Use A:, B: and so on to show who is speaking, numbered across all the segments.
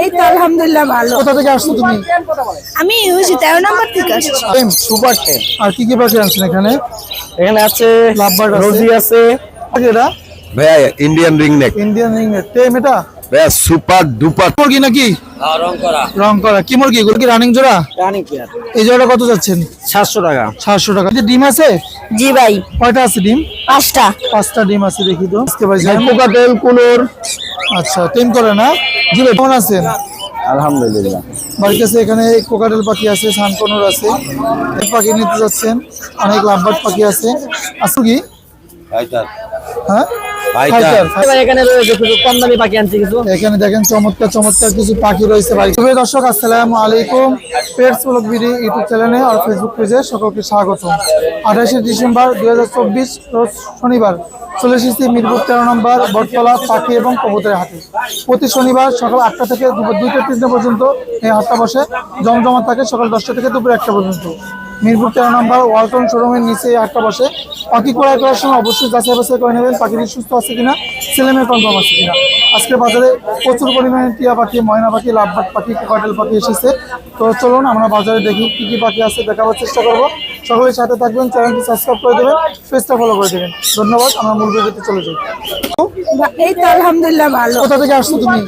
A: এই তো আলহামদুলিল্লাহ ভালো।
B: কোথা থেকে আসছো তুমি?
A: আমি ইউজি তেরো নম্বর থেকে আসছি।
C: সুপার টেন
B: আর কি কি পাখি আনছেন এখানে?
C: এখানে আছে
B: লাভবার্ড আছে।
C: রোজি আছে।
B: এটা?
D: ভাইয়া Indian ringneck
B: Indian ring tame এটা?
D: ভাইয়া সুপার ডুপার।
B: মুরগি নাকি? রং করা। কি মুরগি? এগুলো কি রানিং জোড়া?
C: রানিং পেয়ার
B: এই জোড়াটা কত যাচ্ছেন?
C: সাতশো টাকা।
B: সাতশো টাকা। এই যে ডিম আছে?
A: জি ভাই।
B: কয়টা আছে ডিম?
A: পাঁচটা।
B: পাঁচটা ডিম আছে দেখি তো। আজকে ভাই
C: কোকাটেল কুলোর
B: আচ্ছা টেম করে না? জি ভাই কেমন আছেন?
C: আলহামদুলিল্লাহ।
B: বাড়ির কাছে এখানে কোকাটেল পাখি আছে সানকনুর আছে। অনেক পাখি নিতে যাচ্ছেন। অনেক লাভবার্ড পাখি আছে। আছে কি? হ্যাঁ।
C: এখানে রয়েছে কম দামি পাখি আনছি কিছু।
B: এখানে দেখেন চমৎকার চমৎকার কিছু পাখি রয়েছে বাড়ি প্রিয় দর্শক আসসালামু আলাইকুম। পেটস ব্লগ বিডি ইউটিউব চ্যানেলে আর ফেসবুক পেজে সকলকে স্বাগত। আঠাশে ডিসেম্বর দুই হাজার চব্বিশ রোজ শনিবার চলে এসেছি মিরপুর তেরো নম্বর বটতলা পাখি এবং কবুতরের হাটে। প্রতি শনিবার সকাল আটটা থেকে দুপুর দুইটা তিনটা পর্যন্ত এই হাটটা বসে। জমজমা থাকে সকাল দশটা থেকে দুপুর একটা পর্যন্ত। মিরপুর তেরো নম্বর ওয়ালটন শোরুমের নিচে হাটটা বসে। পাখি ক্রয় করার সময় অবশ্যই যাচাই বাছাই করে নেবেন, পাখিটি সুস্থ আছে কিনা ছেলেমেয়ে কনফার্ম আছে কিনা। আজকে বাজারে প্রচুর পরিমাণে টিয়া পাখি, ময়না পাখি লাভবাট পাখি, কোকাটেল পাখি এসেছে। তো চলুন আমরা বাজারে দেখি কি কি পাখি আছে, দেখাবার চেষ্টা করব। সকলের সাথে থাকবেন, চ্যানেলটি সাবস্ক্রাইব করে দেবেন, পেজটা ফলো করে দেবেন। ধন্যবাদ, আমরা মূল ভিডিওতে চলে যাই।
A: এই তো আলহামদুলিল্লাহ ভালো।
B: কোথা থেকে আসছো তুমি?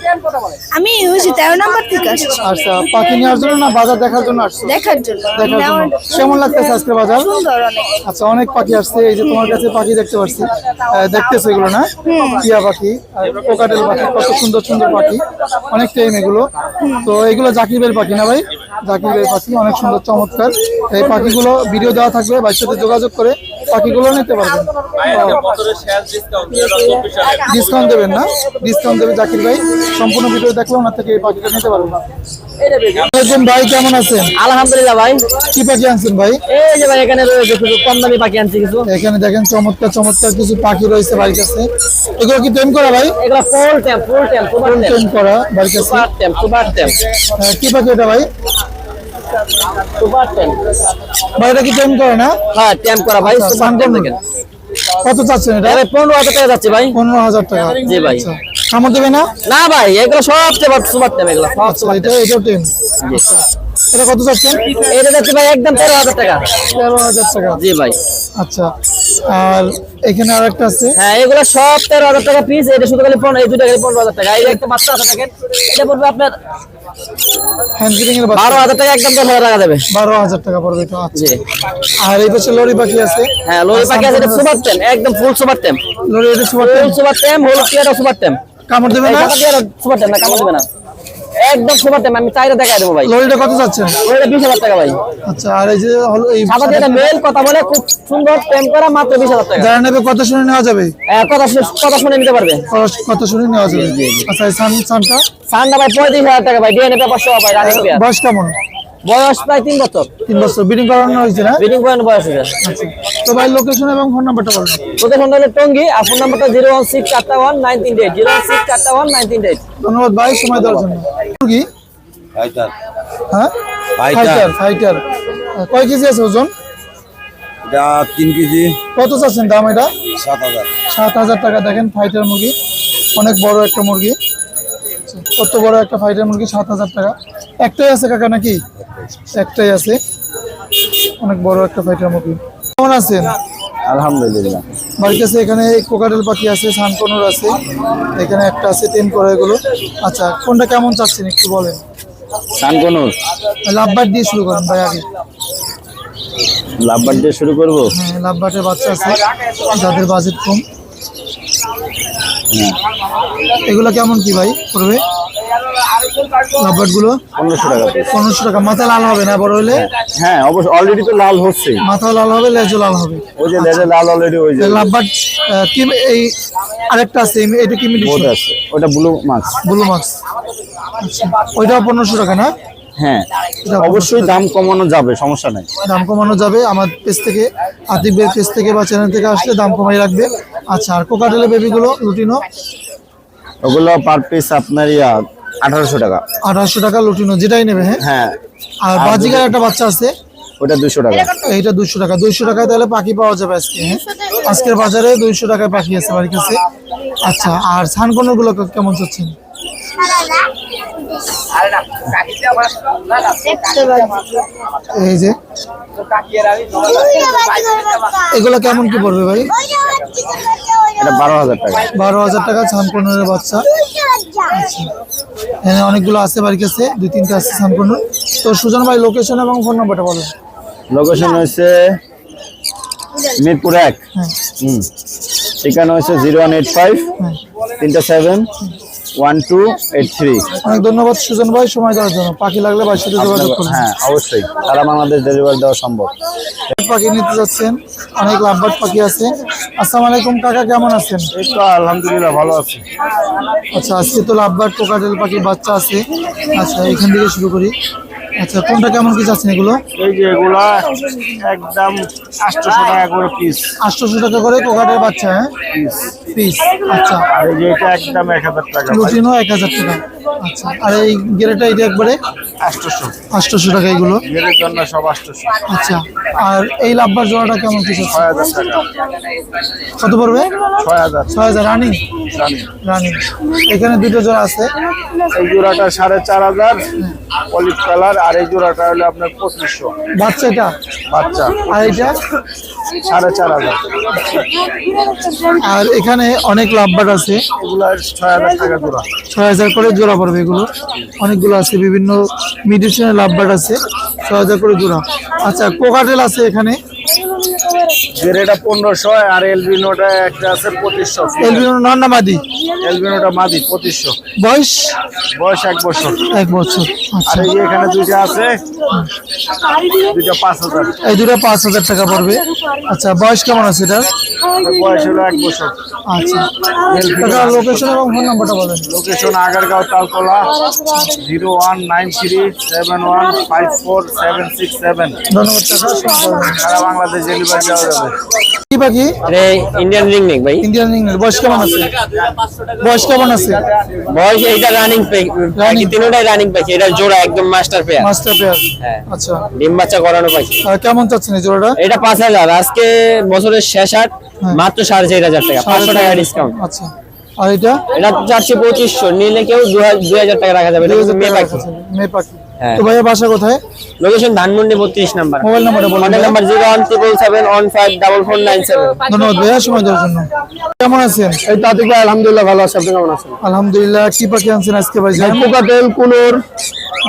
A: আমি ইউজি তেরো নম্বর থেকে আসছি।
B: আচ্ছা পাখি নেওয়ার জন্য না বাজার দেখার জন্য আসছো?
A: দেখার জন্য।
B: দেখার জন্য। কেমন লাগতেছে আজকে বাজার?
A: সুন্দর অনেক।
B: আচ্ছা অনেক পাখি আসছে এই যে তোমার কাছে পাখি দেখতে পাচ্ছি। দেখতেছো এগুলো না? টিয়া পাখি কোকাটেল পাখি কত সুন্দর সুন্দর পাখি। অনেক টাইম এগুলো। তো এগুলো জাকিবের পাখি না ভাই? জাকিবের পাখি অনেক সুন্দর চমৎকার। এই পাখিগুলো ভিডিও দেওয়া থাকবে সাথে যোগাযোগ করে পাখিগুলো নিতে পারবেন। ডিসকাউন্ট দেবেন না। ডিসকাউন্ট দেবে জাকির ভাই। সম্পূর্ণ ভিডিও দেখলে ওনার থেকে এই পাখিটা নিতে পারবেন। একজন ভাই কেমন আছেন?
C: আলহামদুলিল্লাহ ভাই।
B: কি পাখি আনছেন ভাই?
C: এই যে ভাই এখানে রয়েছে কিছু কম দামি পাখি আনছি কিছু।
B: এখানে দেখেন চমৎকার চমৎকার কিছু পাখি রয়েছে বাড়ির কাছে। এগুলো কি টেম করা ভাই?
C: এগুলো ফুল ট্যাম ফুল সুপার
B: টেম করা বাড়ির কাছে।
C: সুপার সুপার
B: কি পাখি এটা ভাই?
C: সুপার টেন
B: ভাই এটা কি টেম করে না?
C: হ্যাঁ ট্যাম করা ভাই
B: আচ্ছা,
C: সুপার
B: সানকনুর।
C: দেখেন।
B: কত চাচ্ছেন এটা?
C: আরে পনেরো হাজার টাকা যাচ্ছে ভাই।
B: পনেরো হাজার টাকা।
C: জি ভাই।
B: আচ্ছা। কামড় দেবে না?
C: না ভাই এগুলো সব সুপার ট্যাম এগুলো। সব
B: আচ্ছা এটা এটাও টেম এটা কত চাচ্ছেন?
C: এটা যাচ্ছে ভাই একদম তেরো হাজার টাকা।
B: তেরো হাজার টাকা।
C: জি ভাই।
B: আচ্ছা আর এখানে আর একটা আছে?
C: হ্যাঁ এগুলো সব তেরো হাজার টাকা পিস এটা শুধু খালি পনেরো এই দুটা খালি পনেরো হাজার টাকা। এই একটা বাচ্চা আছে দেখেন এটা পড়বে আপনার বারো হাজার টাকা একদম দশ হাজার টাকা দেবে।
B: বারো হাজার টাকা পড়বে এটা আচ্ছা। আর এই পাশে লরি পাখি আছে?
C: হ্যাঁ লোহি পাখি আছে এটা সুপার টেম একদম ফুল সুপার টেম।
B: লরি এটা সুপার
C: ফুল সুপার টেম হলুদ সুপার টেম।
B: কামড় দেবে না?
C: সুপার টেম না কামড় দেবে না। একদম সুপার আমি চাইটা দেখাই দেবো ভাই।
B: লরিটা কত
C: যাচ্ছে? লরিটা 20000 টাকা ভাই।
B: আচ্ছা আর এই যে হলো এই
C: সাদা দিয়ে মেল কথা বলে খুব সুন্দর প্রেম করা মাত্র বিশ হাজার টাকা।
B: যারা নেবে কত শুনে নেওয়া যাবে?
C: হ্যাঁ, কথা শুনে- কথা শুনে নিতে পারবে।
B: কত- শুনে নেওয়া যাবে। আচ্ছা এই সান সানটা?
C: সানটা ভাই পঁয়ত্রিশ হাজার টাকা ভাই ডিএনএ পেপার সহ ভাই পেয়ার
B: বয়স কেমন?
C: বয়স প্রায় তিন বছর।
B: তিন বছর। বিডিং করানো হয়েছে না?
C: বিডিং পয়েন্ট বয়স হয়েছে।
B: তো ভাই লোকেশন এবং ফোন নাম্বারটা বলুন।
C: লোকেশন হলো টঙ্গি আর ফোন নাম্বারটা জিরো ওয়ান সিক্স চারটা ওয়ান নাইন তিন এইট জিরো ওয়ান সিক্স চারটা ওয়ান নাইন তিন এইট
B: ধন্যবাদ ভাই সময় দেওয়ার জন্য।
D: ফাইটার
B: হ্যাঁ?
D: ফাইটার
B: ফাইটার ফাইটার কয় কেজি আছে ওজন?
D: এটা তিন কেজি।
B: কত চাচ্ছেন দাম এটা?
D: সাত হাজার।
B: সাত হাজার টাকা। দেখেন ফাইটার মুরগি। অনেক বড় একটা মুরগি। কত বড় একটা ফাইটার মুরগি? সাত হাজার টাকা। একটাই আছে কাকা নাকি? একটাই আছে। অনেক বড় একটা ফাইটার মুরগি। কেমন আছেন?
C: আলহামদুলিল্লাহ।
B: বাড়ির কাছে এখানে কোকাটেল পাখি আছে সানকনুর আছে এখানে একটা আছে টেন করা এগুলো। আচ্ছা কোনটা কেমন চাচ্ছেন একটু বলেন।
C: সানকনুর?
B: লাভবার দিয়ে শুরু করেন ভাই আগে।
C: লাভবার দিয়ে শুরু করব?
B: হ্যাঁ লাভবাটের বাচ্চা আছে যাদের বাজেট কম। এগুলো কেমন কি ভাই করবে
C: পনেরোশো টাকা
B: পনেরোশো টাকা। মাথা লাল হবে না বড় হলে?
C: হ্যাঁ অবশ্যই অলরেডি তো লাল হচ্ছে।
B: মাথা লাল হবে লেজও লাল হবে।
C: ওই যে লেজে লাল অলরেডি
B: কি এই আরেকটা এটা কি
C: আছে। ওটা ব্লু মাস্ক
B: ব্লু আচ্ছা। ওইটাও পনেরোশো টাকা না?
C: হ্যাঁ অবশ্যই দাম কমানো যাবে সমস্যা নাই।
B: দাম কমানো যাবে আমার পেজ থেকে আতিফের পেজ থেকে বা চ্যানেল থেকে আসলে দাম কমাই রাখবে। আচ্ছা আর কোকাটেলের বেবিগুলো লুটিনো
C: ওগুলো পার পিস আপনার ইয়া আঠারোশো টাকা।
B: আঠারোশো টাকা লুটিনো যেটাই নেবে হ্যাঁ?
C: হ্যাঁ।
B: আর বাজিকার একটা বাচ্চা আছে?
C: ওটা দুশো টাকা।
B: এইটা দুইশো টাকা। দুইশো টাকায় তাহলে পাখি পাওয়া যাবে আজকে হ্যাঁ? আজকের বাজারে দুইশো টাকায় পাখি আছে বাড়ির কাছে। আচ্ছা আর সানকনেরগুলো কেমন চাচ্ছেন? এই যে। এগুলো কেমন কি পড়বে ভাই?
D: এটা বারো হাজার টাকা।
B: বারো হাজার টাকা ছানপনের বাচ্চা। এখানে অনেকগুলো আছে বাড়ির কাছে। দুই তিনটা আছে ছানপন্ন তো সুজন ভাই লোকেশন এবং ফোন নাম্বারটা বলো।
D: লোকেশন হচ্ছে মিরপুর এক।
B: হ্যাঁ।
D: হুম। ঠিকানা হচ্ছে জিরো ওয়ান এইট ফাইভ তিনটা seven one two eight three
B: অনেক ধন্যবাদ সুজন ভাই সময় দেওয়ার জন্য। পাখি লাগলে ভাইয়ের সাথে যোগাযোগ করুন।
D: হ্যাঁ অবশ্যই। সারা বাংলাদেশ ডেলিভারি দেওয়া সম্ভব।
B: পাখি নিতে যাচ্ছেন অনেক লাভবাট পাখি আছে। আসসালামু আলাইকুম কাকা কেমন আছেন?
D: এই তো আলহামদুলিল্লাহ ভালো আছি।
B: আচ্ছা আজকে তো লাভবাট কোকাটেল পাখির বাচ্চা আছে। আচ্ছা এখান থেকে শুরু করি। আচ্ছা কোনটা কেমন কি চাচ্ছেন এগুলো?
E: এই যে এগুলা একদম আটশোশো টাকা করে পিস
B: আটশোশো টাকা করে কোকাটের বাচ্চা হ্যাঁ? পিস আচ্ছা।
E: আর এই যে এটা একদম এক হাজার টাকা
B: লুটিনও এক হাজার টাকা। আচ্ছা আর এই গেরেটা এটা একবারে?
E: আটশোশো।
B: আটশোশো টাকা এগুলো?
E: এর জন্য সব আটশোশো।
B: আচ্ছা আর এই লাভবার জোড়াটা কেমন কি চাচ্ছেন?
E: ছয় হাজার টাকা।
B: কত পড়বে?
E: ছয় হাজার।
B: ছয় হাজার রানিং রানিং এখানে দুটো জোড়া আছে।
E: এই জোড়াটা সাড়ে চার হাজার। অলিভ কালার আর এই জোড়াটা হলো আপনার পঁচিশশো।
B: বাচ্চা এটা
E: বাচ্চা।
B: আর এটা?
E: সাড়ে চার হাজার।
B: আর এখানে অনেক লাভবার আছে।
E: এগুলা ছয় হাজার টাকা জোড়া।
B: ছয় হাজার করে জোড়া পড়বে এগুলো। অনেকগুলো আছে বিভিন্ন মেডিসিনের লাভবার আছে। ছয় হাজার করে জোড়া। আচ্ছা কোকাটেল আছে এখানে।
E: জেরেটা পনেরোশো আর এলবিনোটা একটা আছে পঁচিশশো।
B: এলবিনো নন্নামাদি
E: এলবিনোটা মাদি পঁচিশশো।
B: বয়স?
E: বয়স এক বছর।
B: এক বছর
E: আর
B: আচ্ছা
E: এই এখানে দুইটা আছে দুইটা পাঁচ হাজার।
B: এই দুটো পাঁচ হাজার টাকা পড়বে। আচ্ছা বয়স কেমন আছে এটার?
E: বয়স হলো এক বছর।
B: আচ্ছা। লোকেশন এবং ফোন নাম্বারটা বলেন।
E: Location Agargaon Taltala zero one nine three seven one five four seven six seven.
B: ধন্যবাদ।
E: সারা বাংলাদেশ ডেলিভারি দেওয়া যাবে।
B: কি পাখি
C: ইন্ডিয়ান রিং নেক ভাই।
B: ইন্ডিয়ান ইংলিশ বয়স কেমন আছে? বয়স কেমন আছে?
C: বয়স এইটা রানিং পাখি তিনটাই রানিং পাখি এটা জোড়া একদম মাস্টার পেয়ার
B: মাস্টার পেয়ার
C: হ্যাঁ।
B: আচ্ছা।
C: ডিম বাচ্চা করানো পাখি।
B: কেমন চাচ্ছেন এই জোড়াটা?
C: এটা পাঁচ হাজার আজকে বছরের শেষ হাট মাত্র সাড়ে চার হাজার টাকা পাঁচশো টাকা ডিসকাউন্ট
B: আচ্ছা। আর এটা?
C: এটা চারশো পঁচিশশো নিলে কেউ দুই হাজার টাকা রাখা যাবে মেয়ে পাখি।
B: মেয়ে পাখি।
C: হ্যাঁ।
B: তো ভাইয়া বাসা কোথায়?
C: লোকেশন ধানমন্ডি বত্রিশ নাম্বার।
B: মোবাইল নাম্বার বলুন
C: model number zero one triple seven one five double four nine seven
B: ধন্যবাদ ভাইয়া সময় দেওয়ার জন্য। কেমন আছেন?
E: এই তাতে আলহামদুলিল্লাহ ভালো আছে। আপনি কেমন আছেন?
B: আলহামদুলিল্লাহ কি পাখি আনছেন আজকে ভাই?
E: পোকাটেল কুলোর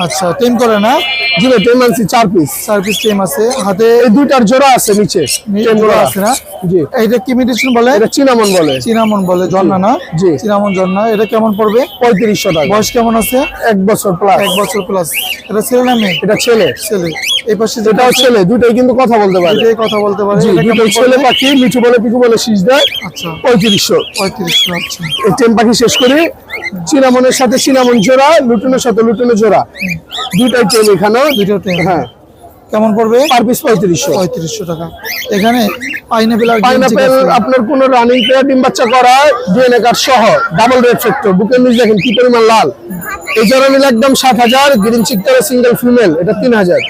B: আচ্ছা টিম করে না?
E: জি ভাই মানছি চার পিস
B: চার পিস টিম আছে। হাতে
E: এই দুইটার জোড়া আছে নিচে
B: টিম করা আছে না?
E: জি।
B: কি মেডিসিন বলে?
E: এটা চিনামন বলে।
B: চিনামন বলে ঝর্ণা না?
E: জি।
B: চিনামন ঝর্ণা এটা কেমন পড়বে?
E: পঁয়ত্রিশশো টাকা।
B: বয়স কেমন আছে?
E: এক বছর প্লাস
B: এক বছর প্লাস এটা ছেলে না মেয়ে?
E: এটা ছেলে।
B: ছেলে। এই পাশে
E: ছেলে দুটোই কিন্তু কথা বলতে পারে।
B: দুটোই কথা বলতে পারে।
E: দুটোই ছেলে? পাখি মিঠু বলে পিকু বলে শীষ দেয়।
B: আচ্ছা।
E: পঁয়ত্রিশশো।
B: পঁয়ত্রিশশো আচ্ছা।
E: এই টেন পাখি শেষ করি। চিনামনের সাথে চিনামন জোড়া লুটনের সাথে লুটনের জোড়া। দুইটাই টেন এখানেও।
B: দুটো টিম
E: হ্যাঁ।
B: কেমন পড়বে?
E: পার পিস পঁয়ত্রিশশো।
B: পঁয়ত্রিশশো টাকা। এখানে পাইনাপেল আর
E: পাইনাপেল আপনার কোন রানিং প্লেয়ার ডিম বাচ্চা করা ডিএনএ কার্ড সহ ডাবল রেড ফ্যাক্টর বুকের নিচ দেখেন কি পরিমাণ লাল। এই জোড়া একদম সাত হাজার গ্রিন চিকটারে সিঙ্গেল ফিমেল এটা তিন হাজার।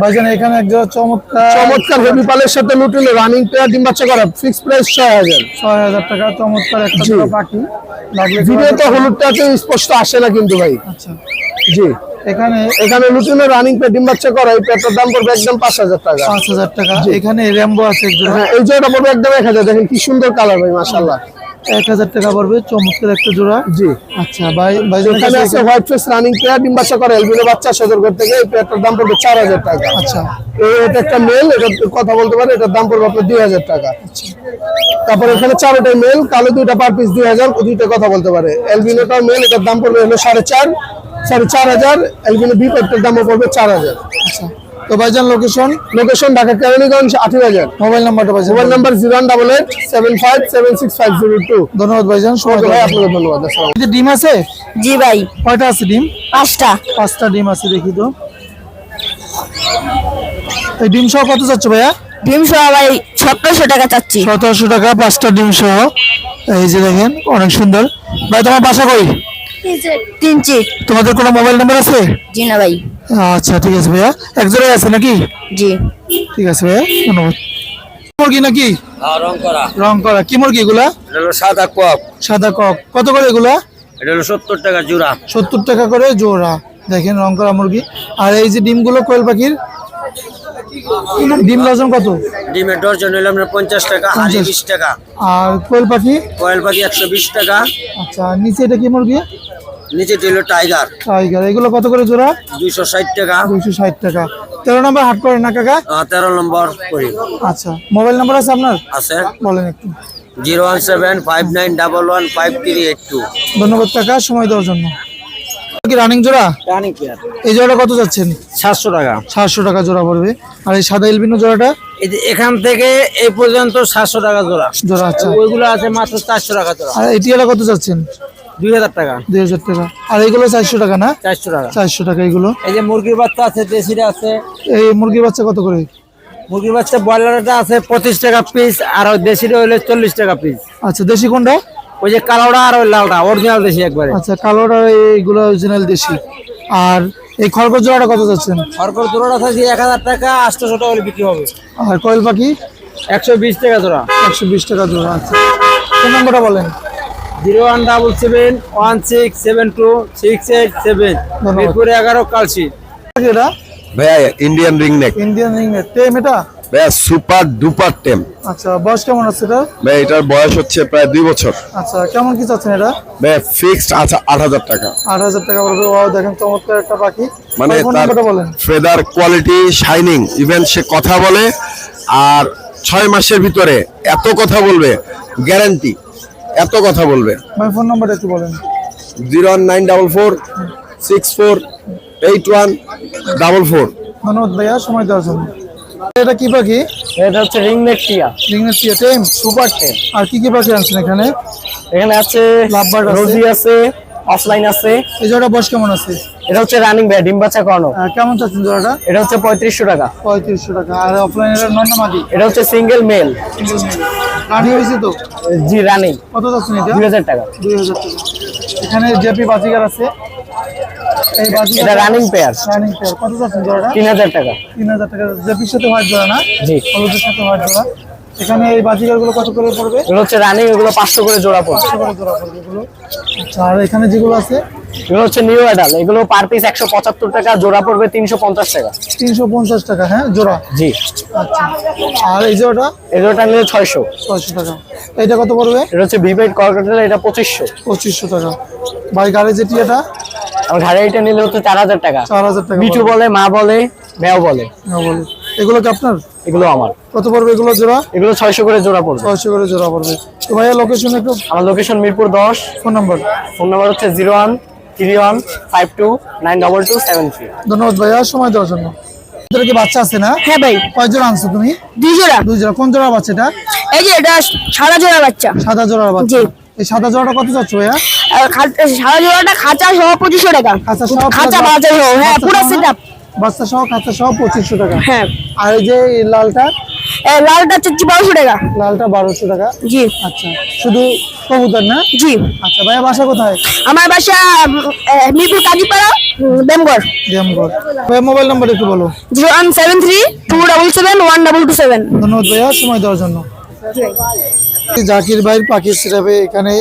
B: ভাইজান এখানে একজন চমৎকার
E: চমৎকার হেভি পালের সাথে লুটুলে রানিং প্লেয়ার ডিম বাচ্চা করা ফিক্স প্রাইস ছয় হাজার।
B: ছয় হাজার টাকা চমৎকার একটা পাখি
E: ভিডিওতে স্পষ্ট আসে না কিন্তু ভাই।
B: আচ্ছা।
E: জি।
B: এখানে
E: এখানে লুটুলে রানিং প্লেয়ার ডিম বাচ্চা করা এই প্লেয়ারটার দাম পড়বে একদম পাঁচ হাজার টাকা।
B: পাঁচ হাজার টাকা। এখানে র্যাম্বো আছে এক জোড়া
E: হ্যাঁ এই জোড়াটা পড়বে একদম এক হাজার। দেখেন কি সুন্দর কালার ভাই মাসাল্লাহ
B: এক হাজার টাকা পড়বে চমৎকার একটা জোড়া।
E: জি।
B: আচ্ছা ভাই ভাইজান
E: এখানে আছে হোয়াইট ফেস রানিং প্লেয়ার ডিম বাচ্চা করে এলবিনো বাচ্চা সদরঘর থেকে এই প্লেয়ারটার দাম পড়বে চার হাজার টাকা।
B: আচ্ছা।
E: এটা একটা মেল এটা কথা বলতে পারে এটার দাম পড়বে আপনার দুই হাজার টাকা। তারপর এখানে চারোটাই মেল কালো দুইটা পার পিস দুই হাজার দুইটা কথা বলতে পারে। এলবিনোটার মেল এটার দাম পড়বে হলো সাড়ে চার। সাড়ে চার হাজার এলবিনো বি প্যাটটার দামও পড়বে চার হাজার।
B: আচ্ছা। তো ভাইজান লোকেশন
E: লোকেশন ঢাকা কেরানীগঞ্জ আঠারো হাজার।
B: মোবাইল নাম্বারটা ভাইজান
E: mobile number zero one double eight seven five seven six five zero two
B: ধন্যবাদ ভাইজান সময়
E: ভাই আপনাকে ধন্যবাদ আসসালাম
B: ডিম আছে?
A: জি ভাই।
B: কয়টা আছে ডিম?
A: পাঁচটা।
B: পাঁচটা ডিম আছে দেখি তো। এই ডিম সহ কত যাচ্ছে ভাইয়া?
A: ডিম সহ ভাই সতেরোশো টাকা চাচ্ছি।
B: সতেরোশো টাকা পাঁচটা ডিম সহ। এই যে দেখেন অনেক সুন্দর। ভাই তোমার বাসা কই? তোমাদের কোনো মোবাইল নাম্বার আছে?
A: জি না ভাই।
B: আচ্ছা ঠিক আছে ভাইয়া। এক জোড়াই আছে নাকি?
A: জি।
B: ঠিক আছে ভাইয়া ধন্যবাদ। মুরগি নাকি?
C: রং করা।
B: রং করা। কি মুরগি এগুলা?
D: সাদা কক।
B: সাদা কক। কত করে এগুলা?
C: এটা হলো সত্তর টাকা জোড়া।
B: সত্তর টাকা করে জোড়া। দেখেন রং করা মুরগি। আর এই যে ডিমগুলো কোয়েল পাখির? ডিম ডজন কত?
C: ডিমের হলো আপনার পঞ্চাশ টাকা বিশ টাকা।
B: আর কোয়েল পাখি?
C: কয়েল পাখি একশো বিশ টাকা।
B: আচ্ছা নিচে এটা কি মুরগি?
C: নিচেটি হলো টাইগার।
B: টাইগার এগুলো কত করে জোড়া?
C: দুইশো ষাট টাকা।
B: দুইশো ষাট টাকা। তেরো নম্বর হাট করেন না কাকা?
C: তেরো নম্বর করি
B: আচ্ছা মোবাইল নাম্বার আছে আপনার?
C: আছে।
B: বলেন একটু।
C: Zero one seven five nine double one five three eight two.
B: ধন্যবাদ কাকা সময় দেওয়ার জন্য। কি রানিং জোড়া?
C: রানিং পেয়ার
B: এই জোড়াটা কত যাচ্ছেন?
C: সাতশো টাকা।
B: সাতশো টাকা জোড়া পড়বে। আর এই সাদা এলবিনো জোড়াটা?
C: এখান থেকে এই পর্যন্ত সাতশো টাকা জোড়া।
B: জোড়া আচ্ছা।
C: ওইগুলো আছে মাত্র চারশো টাকা জোড়া।
B: আর এই টিয়াটা কত যাচ্ছেন?
C: দুই হাজার টাকা।
B: দুই হাজার টাকা। আর এইগুলো চারশো টাকা না?
C: চারশো টাকা।
B: চারশো টাকা
C: এই যে মুরগির বাচ্চা আছে দেশিটা আছে।
B: এই মুরগির বাচ্চা কত করে?
C: মুরগির বাচ্চা ব্রয়লারটা আছে পঁচিশ টাকা পিস আর দেশিটা হইলে চল্লিশ টাকা পিস
B: আচ্ছা দেশি কোনটা?
C: ওই যে কালোটা আর ওই লালটা অরিজিনাল দেশি একবারে।
B: আচ্ছা কালোটা এইগুলো অরিজিনাল দেশি। আর এই খরগোশ জোড়াটা কত যাচ্ছেন
C: সরকার জোড়াটা আছে এক হাজার টাকা আটশোশো টাকা বিক্রি হবে।
B: আর কয়েল পাখি?
C: একশো বিশ টাকা জোড়া।
B: একশো বিশ টাকা জোড়া আচ্ছা। ফোন নম্বরটা বলেন?
C: Zero one double seven one six seven two six eight seven. মিরপুরে এগারো কালসি
B: এটা
D: ভাইয়া Indian ringneck
B: Indian ring tame এটা?
D: ভাইয়া সুপার ডুপার টেম।
B: আচ্ছা বয়স কেমন আছে এটা?
D: ভাই এটার বয়স হচ্ছে প্রায় দুই বছর।
B: আচ্ছা কেমন কি চাচ্ছেন এটা?
D: ভাইয়া ফিক্সড আছে আট হাজার টাকা।
B: আট হাজার টাকা পড়বে ও দেখেন চমৎকার একটা পাখি।
D: মানে তার ফেদার কোয়ালিটি শাইনিং ইভেন সে কথা বলে আর ছয় মাসের ভিতরে এত কথা বলবে গ্যারান্টি এত কথা বলবে।
B: ভাই ফোন নাম্বার একটু বলেন।
D: Zero one nine double four six four eight one double four.
B: ধন্যবাদ ভাইয়া সময় দেওয়ার জন্য। এটা কি পাখি?
C: এটা হচ্ছে রিংনেট টিয়া।
B: রিংনেট টিয়া টেম
C: সুপার টেন
B: আর কি কি পাখি আনছেন এখানে?
C: এখানে আছে
B: লাভবার্ড আছে।
C: রোজি আছে অফলাইন আছে।
B: এই জোড়া বয়স কেমন আছে?
C: এটা হচ্ছে রানিং ভাই ডিম বাচ্চা করানো।
B: কেমন চাচ্ছেন জোড়াটা?
C: এটা হচ্ছে পঁয়ত্রিশশো টাকা।
B: পঁয়ত্রিশশো টাকা। আর অফলাইনের নয় মাদি?
C: এটা হচ্ছে সিঙ্গেল মেল
B: রানি হয়েছে তো?
C: জি রানিং।
B: কত যাচ্ছেন এটা?
C: দুই হাজার টাকা।
B: দুই হাজার টাকা। এখানে জেপি বাজিগার আছে।
C: এটা রানিং পেয়ার
B: রানিং পেয়ার কত জোড়াটা?
C: তিন হাজার টাকা।
B: তিন হাজার টাকা। জেপির সাথে হোয়াইট জোড়া না?
C: জি।
B: হলুদের সাথে হোয়াইট জোড়া। এখানে এই বাজিগারগুলো কত করে পড়বে?
C: এগুলো হচ্ছে রানিং এগুলো পাঁচশো করে জোড়া পড়ছে
B: কত করে জোড়া পড়বে এগুলো। আচ্ছা আর এখানে যেগুলো আছে?
C: এগুলো হচ্ছে নিউ অ্যাডাল এগুলো পার পিস একশো পঁচাত্তর টাকা জোড়া পড়বে তিনশো পঞ্চাশ টাকা।
B: তিনশো পঞ্চাশ টাকা হ্যাঁ জোড়া?
C: জি।
B: আচ্ছা আর এই জোড়াটা?
C: এগুলোটা নিলে ছয়শো।
B: ছয়শো টাকা। এটা কত পড়বে?
C: এটা হচ্ছে ভিভেড কর্কেটেল এটা পঁচিশশো।
B: পঁচিশশো টাকা। ভাই গাড়ি যেটি এটা
C: আর ঘাড়ে এটা নিলে হচ্ছে চার হাজার টাকা।
B: চার হাজার টাকা
C: মিঠু বলে মা বলে মেও বলে।
B: হ্যাঁ, বলে। এগুলো কি আপনার?
C: এগুলো আমার।
B: কত পড়বে এগুলো জোড়া?
C: এগুলো ছয়শো করে জোড়া পড়বে।
B: ছয়শো করে জোড়া পড়বে। তো ভাইয়া লোকেশন একটু
C: আমার লোকেশন মিরপুর দশ।
B: Phone number?
C: ফোন নাম্বার হচ্ছে zero one three one five two nine double two seven three.
B: ধন্যবাদ ভাইয়া সময় দেওয়ার জন্য। কি বাচ্চা আছে না?
A: হ্যাঁ ভাই।
B: কয় জোড়া আনছো তুমি?
A: দুই জোড়া।
B: দুই জোড়া। কোন জোড়া বাচ্চা এটা
A: এই যে এটা সাদা জোড়া বাচ্চা।
B: সাদা জোড়ার বাচ্চা।
A: জি।
B: এই সাদা জোড়াটা কত যাচ্ছে ভাইয়া?
A: সাদা জোড়াটা খাঁচা সহ পঁচিশশো টাকা।
B: খাঁচা সহ
A: খাঁচা হ্যাঁ পুরো সেট আপ
B: বাচ্চা সহ খাঁচা সহ পঁচিশশো টাকা।
A: হ্যাঁ।
B: আর এই যে লালটা?
A: লালটা চাচ্ছি বারোশো টাকা।
B: লালটা বারোশো টাকা?
A: জি।
B: আচ্ছা শুধু কবুতর না?
A: জি।
B: আচ্ছা ভাইয়া বাসা কোথায়?
A: আমার বাসা মিরপুর কাজীপাড়া দেমগড়।
B: ভাইয়া মোবাইল নাম্বার একটু বলো।
A: Zero one seven three two double seven one double two seven.
B: ধন্যবাদ ভাইয়া সময় দেওয়ার জন্য। জাকির ভাইয়ের পাখির সিরাপে এখানে